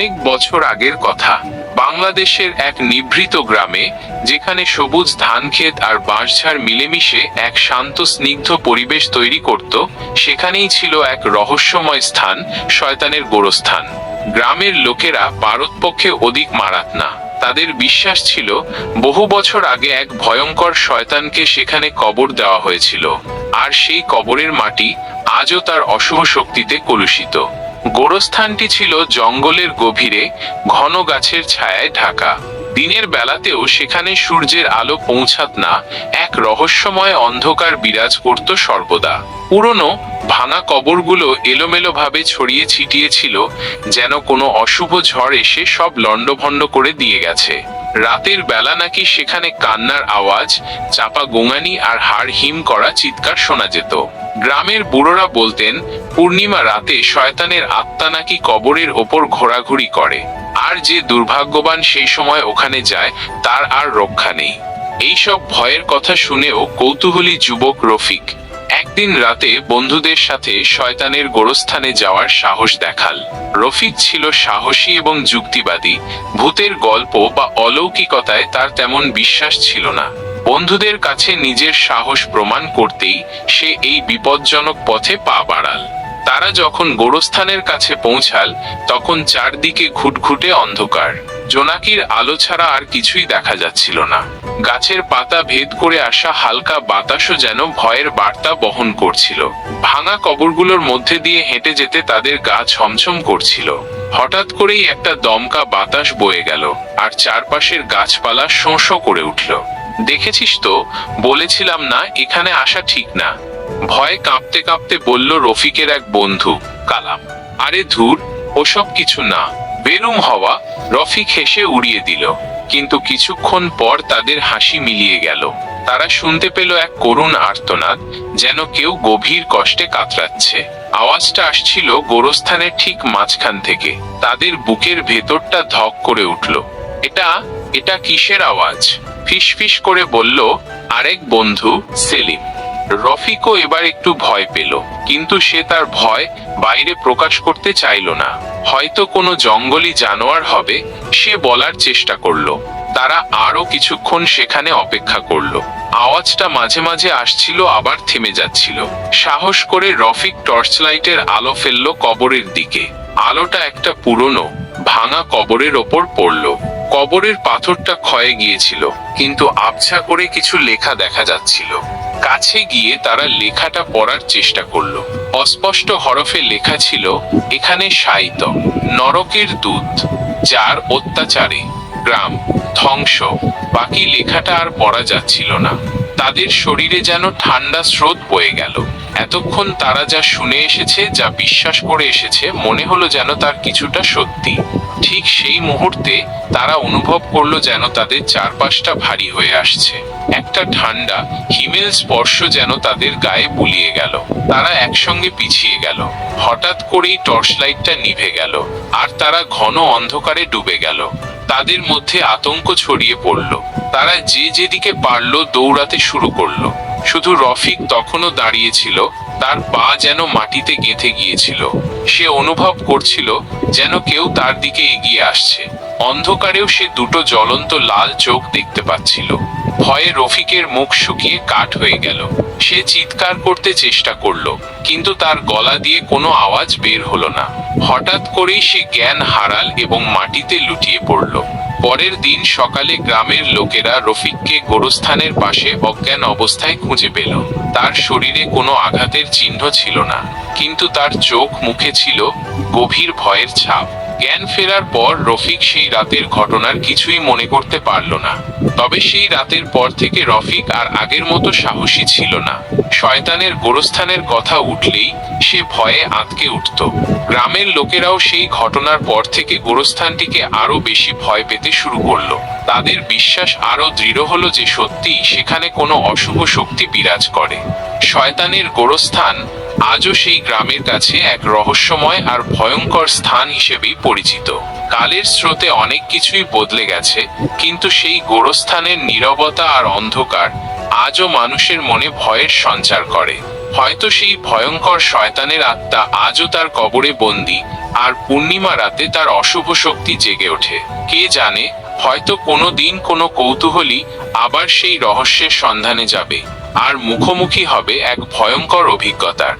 অনেক বছর আগের কথা। বাংলাদেশের এক নিভৃত গ্রামে, যেখানে সবুজ ধানক্ষেত আর বাঁশঝাড় মিলেমিশে এক শান্ত, স্নিগ্ধ পরিবেশ তৈরি করত, সেখানেই ছিল এক রহস্যময় স্থান, শয়তানের গোরস্থান। গ্রামের লোকেরা পারতপক্ষে অধিক মারাত না। তাদের বিশ্বাস ছিল, বহু বছর আগে এক ভয়ঙ্কর শয়তানকে সেখানে কবর দেওয়া হয়েছিল। আর সেই কবরের মাটি আজও তার অশুভ শক্তিতে কলুষিত। গোরস্থানটি ছিল জঙ্গলের গভীরে, ঘন গাছের ছায়ায় ঢাকা। দিনের বেলাতেও সেখানে সূর্যের আলো পৌঁছাত না, এক রহস্যময় অন্ধকার বিরাজ করত সর্বদা। পুরনো ভাঙা কবরগুলো এলোমেলো ভাবে ছড়িয়ে ছিটিয়ে ছিল যেন কোনো অশুভ ঝড় এসে সব লণ্ডভণ্ড করে দিয়ে গেছে। রাতের বেলা নাকি সেখানে কান্নার আওয়াজ, চাপা গোঙানি আর হাড় হিম করা চিৎকার শোনা যেত। গ্রামের বুড়োরা বলতেন, পূর্ণিমা রাতে শয়তানের আত্মা নাকি কবরের ওপর ঘোরাঘুরি করে। আর যে দুর্ভাগ্যবান সেই সময় ওখানে যায়, তার আর রক্ষা নেই। এইসব ভয়ের কথা শুনেও কৌতূহলী যুবক রফিক একদিন রাতে বন্ধুদের সাথে শয়তানের গোরস্থানে যাওয়ার সাহস দেখাল। রফিক ছিল সাহসী এবং যুক্তিবাদী। ভূতের গল্প বা অলৌকিকতায় তার তেমন বিশ্বাস ছিল না। বন্ধুদের কাছে নিজের সাহস প্রমাণ করতেই সে এই বিপজ্জনক পথে পা বাড়াল। তারা যখন গোরস্থানের কাছে পৌঁছাল, তখন চারদিকে ঘুটঘুটে অন্ধকার। জোনাকির আলো ছাড়া আর কিছুই দেখা যাচ্ছিল না। গাছের পাতা ভেদ করে আসা হালকা বাতাসও যেন ভয়ের বার্তা বহন করছিল। ভাঙা কবরগুলোর মধ্যে দিয়ে হেঁটে যেতে তাদের গা ছমছম করছিল। হঠাৎ করেই একটা দমকা বাতাস বয়ে গেল, আর চারপাশের গাছপালা শোঁ করে উঠল। দেখেছিস তো? বলেছিলাম না, এখানে আসা ঠিক না। ভয়ে কাঁপতে কাঁপতে বলল রফিকের এক বন্ধু, কালাম, আরে ধুর, ওসব কিছু না। বেরুম হওয়া, রফিক হেসে উড়িয়ে দিল। কিন্তু কিছুক্ষণ পর তাদের হাসি মিলিয়ে গেল। তারা শুনতে পেল এক করুণ আর্তনাদ, যেন কেউ গভীর কষ্টে কাতরাচ্ছে। আওয়াজটা আসছিল গোরস্থানের ঠিক মাঝখান থেকে। তাদের বুকের ভেতরটা ধক করে উঠল। এটা এটা কিসের আওয়াজ? ফিস ফিস করে বলল, আরেক বন্ধু, সেলিম। রফিকও এবার একটু ভয় পেল, কিন্তু সে তার ভয় বাইরে প্রকাশ করতে চাইল না। হয়তো কোনো জঙ্গলি জানোয়ার হবে, সে বলার চেষ্টা করল। তারা আরও কিছুক্ষণ সেখানে অপেক্ষা করল। আওয়াজটা মাঝে মাঝে আসছিল, আবার থেমে যাচ্ছিল। সাহস করে রফিক টর্চ লাইটের আলো ফেলল কবরের দিকে। আলোটা একটা পুরনো, ভাঙা কবরের ওপর পড়ল। কবরের পাথরটা ক্ষয়ে গিয়েছিল, কিন্তু আবছা করে কিছু লেখা দেখা যাচ্ছিল। কাছে গিয়ে তারা লেখাটা পড়ার চেষ্টা করল। অস্পষ্ট হরফে লেখা ছিল, এখানে সাইত নরকের দূত, যার অত্যাচারে, গ্রাম, ধ্বংস, বাকি লেখাটা আর পড়া যাচ্ছিল না। তাদের শরীরে যেন ঠান্ডা স্রোত বয়ে গেল। এতক্ষণ তারা যা শুনে এসেছে, যা বিশ্বাস করে এসেছে, মনে হলো যেন তার কিছুটা সত্যি। ঠিক সেই মুহূর্তে তারা অনুভব করল যেন তাদের চারপাশটা ভারী হয়ে আসছে। একটা ঠান্ডা, হিমেল স্পর্শ যেন তাদের গায়ে বুলিয়ে গেল। তারা একসঙ্গে পিছিয়ে গেল। হঠাৎ করেই টর্চ লাইটটা নিভে গেল আর তারা ঘন অন্ধকারে ডুবে গেল। তাদের মধ্যে আতঙ্ক ছড়িয়ে পড়ল। তারা যে যেদিকে পারল দৌড়াতে শুরু করল। শুধু রফিক তখনও দাঁড়িয়েছিল তার পা যেন মাটিতে গেঁথে গিয়েছিল। সে অনুভব করছিল যেন কেউ তার দিকে এগিয়ে আসছে। অন্ধকারেও সে দুটো জ্বলন্ত লাল চোখ দেখতে পাচ্ছিল। ভয়ে রফিকের মুখ শুকিয়ে কাঠ হয়ে গেল। সে চিৎকার করতে চেষ্টা করল, কিন্তু তার গলা দিয়ে কোনো আওয়াজ বের হলো না। হঠাৎ করেই সে জ্ঞান হারাল এবং মাটিতে লুটিয়ে পড়ল। পরের দিন সকালে গ্রামের লোকেরা রফিককে গোরস্থানের পাশে অজ্ঞান অবস্থায় খুঁজে পেল। তার শরীরে কোনো আঘাতের চিহ্ন ছিল না, কিন্তু তার চোখ মুখে ছিল গভীর ভয়ের ছাপ। জ্ঞান ফেরার পর রফিক সেই রাতের ঘটনার কিছুই মনে করতে পারল না। তবে সেই রাতের পর থেকে রফিক আর আগের মতো সাহসী ছিল না। শয়তানের গোরস্থানের কথা উঠলেই সে ভয়ে আঁতকে উঠত। গ্রামের লোকেরাও সেই ঘটনার পর থেকে গোরস্থানটিকে আরও বেশি ভয় পেতে শুরু করল। তাদের বিশ্বাস আরও দৃঢ় হলো যে সত্যি সেখানে কোনো অশুভ শক্তি বিরাজ করে। শয়তানের গোরস্থান আজও সেই গ্রামের কাছে এক রহস্যময় আর ভয়ঙ্কর স্থান হিসেবেই পরিচিত। কালের স্রোতে অনেক কিছুই বদলে গেছে, কিন্তু সেই গোরস্থানের নীরবতা আর অন্ধকার আজও মানুষের মনে ভয়ের সঞ্চার করে। হয়তো সেই ভয়ঙ্কর শয়তানের আত্মা আজও তার কবরে বন্দি, আর পূর্ণিমা রাতে তার অশুভ শক্তি জেগে ওঠে। কে জানে, হয়তো কোনো দিন কোনো কৌতূহলী আবার সেই রহস্যের সন্ধানে যাবে, আর মুখোমুখি হবে এক ভয়ঙ্কর অভিজ্ঞতার।